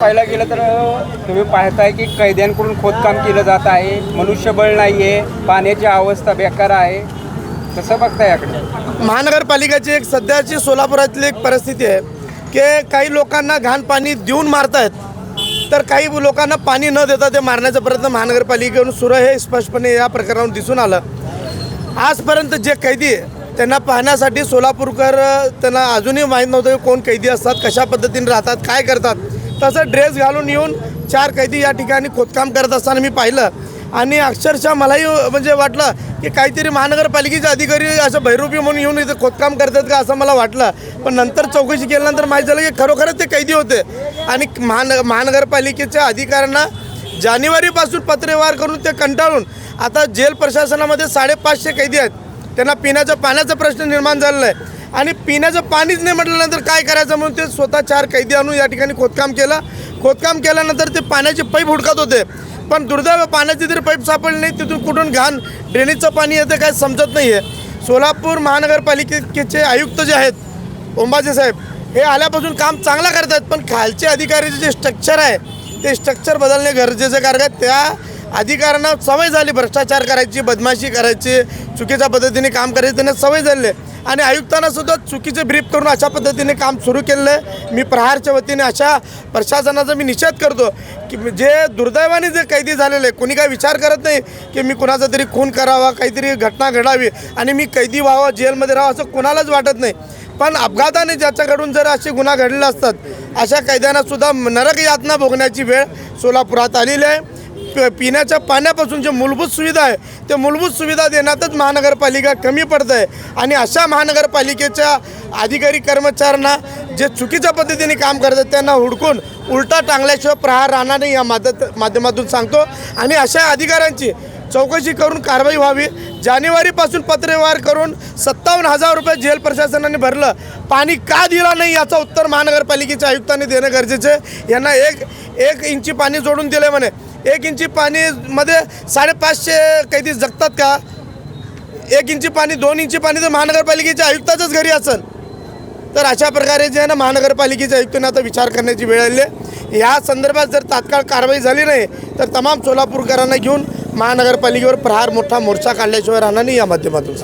पाहायला गेलं तर तुम्ही पाहताय की कैद्यांकडून खोदकाम केलं जात आहे. मनुष्यबळ नाही आहे पाण्याची अवस्था बेकार आहे. कसं बघताय याकडे? महानगरपालिकेची एक सध्याची सोलापुरातली एक परिस्थिती आहे की काही लोकांना घाण पाणी देऊन मारतायत तर काही लोकांना पाणी न देता ते मारण्याचा प्रयत्न महानगरपालिकेकडून सुरू आहे. हे स्पष्टपणे या प्रकरणावर दिसून आलं. आजपर्यंत जे कैदी आहे, त्यांना पाहण्यासाठी सोलापूरकर त्यांना अजूनही माहीत नव्हतं की कोण कैदी असतात कशा पद्धतीने राहतात काय करतात. तसं ड्रेस घालून येऊन चार कैदी या ठिकाणी खोदकाम करत असताना मी पाहिलं. आणि अक्षरशः मलाही म्हणजे वाटलं की काहीतरी महानगरपालिकेचे अधिकारी असं भैरूपी म्हणून येऊन इथं खोदकाम करतात का असं मला वाटलं. पण नंतर चौकशी केल्यानंतर माहीत झालं की खरोखरच ते कैदी होते. आणि महान महानगरपालिकेच्या अधिकाऱ्यांना जानेवारीपासून पत्रव्यवहार करून ते कंटाळून आता जेल प्रशासनामध्ये साडेपाचशे कैदी आहेत. त्यांना पिण्याच्या पाण्याचा प्रश्न निर्माण झालेला आहे. आणि पिण्याचं पाणीच नाही म्हटल्यानंतर काय करायचं म्हणून ते स्वतः चार कैदी आणून या ठिकाणी खोदकाम केलं. खोदकाम केल्यानंतर ते पाण्याचे पाईप हुडकत होते. पण दुर्दैव पाण्याची जरी पाईप सापडली नाही तिथून कुठून घाण ड्रेनेजचं पाणी येतं काय समजत नाही आहे सोलापूर महानगरपालिकेचे आयुक्त जे आहेत ओंबाजी साहेब हे आल्यापासून काम चांगलं आहेत पण खालचे अधिकारीचे जे स्ट्रक्चर आहे ते स्ट्रक्चर बदलणे गरजेचं कारण त्या अधिकाऱ्यांना सवय झाली भ्रष्टाचार करायची बदमाशी करायची चुकीच्या पद्धतीने काम करायची त्यांना सवय झाली. आहे. आणि आयुक्तांना सुद्धा चुकीचे ब्रीफ करून अशा पद्धतीने काम सुरू केलेलं आहे. मी प्रहारच्या वतीने अशा प्रशासनाचा मी निषेध करतो की जे दुर्दैवाने जे कैदी झालेले आहे कोणी काय विचार करत नाही की मी कुणाचा तरी खून करावा काहीतरी घटना घडावी आणि मी कैदी व्हावा जेलमध्ये राहावं असं कोणालाच वाटत नाही. पण अपघाताने ज्याच्याकडून जर असे गुन्हा घडलेले असतात अशा कैद्यांना सुद्धा नरक यातना भोगण्याची वेळ सोलापुरात आलेली आहे. प- पिण्याच्या पाण्यापासून जे मूलभूत सुविधा आहे ते मूलभूत सुविधा देण्यातच महानगरपालिका कमी पडत आहे आणि अशा महानगरपालिकेच्या अधिकारी कर्मचाऱ्यांना जे चुकीच्या पद्धतीने काम करतात त्यांना हुडकून उलटा टांगल्याशिवाय प्रहार राहणार नाही या माध्यत माध्यमातून सांगतो. आणि अशा अधिकाऱ्यांची चौकशी करून कारवाई व्हावी. जानेवारीपासून पत्रव्यवहार करून सत्तावन्न हजार रुपये जेल प्रशासनाने भरलं. पाणी का दिला नाही याचं उत्तर महानगरपालिकेच्या आयुक्तांनी देणं गरजेचं आहे. यांना एक एक इंची पाणी जोडून दिले म्हणे. एक इंची पाणीमध्ये साडेपाचशे कैदी जगतात का? एक इंची पाणी दोन इंची पाणी तर महानगरपालिकेच्या आयुक्ताच्याच घरी असेल तर अशा प्रकारे जे आहे ना महानगरपालिकेच्या आयुक्तांना आता विचार करण्याची वेळ आली आहे. या संदर्भात जर तात्काळ कारवाई झाली नाही तर तमाम सोलापूरकरांना घेऊन महानगरपालिकेवर प्रहार मोठा मोर्चा काढल्याशिवाय राहणार नाही या माध्यमातून.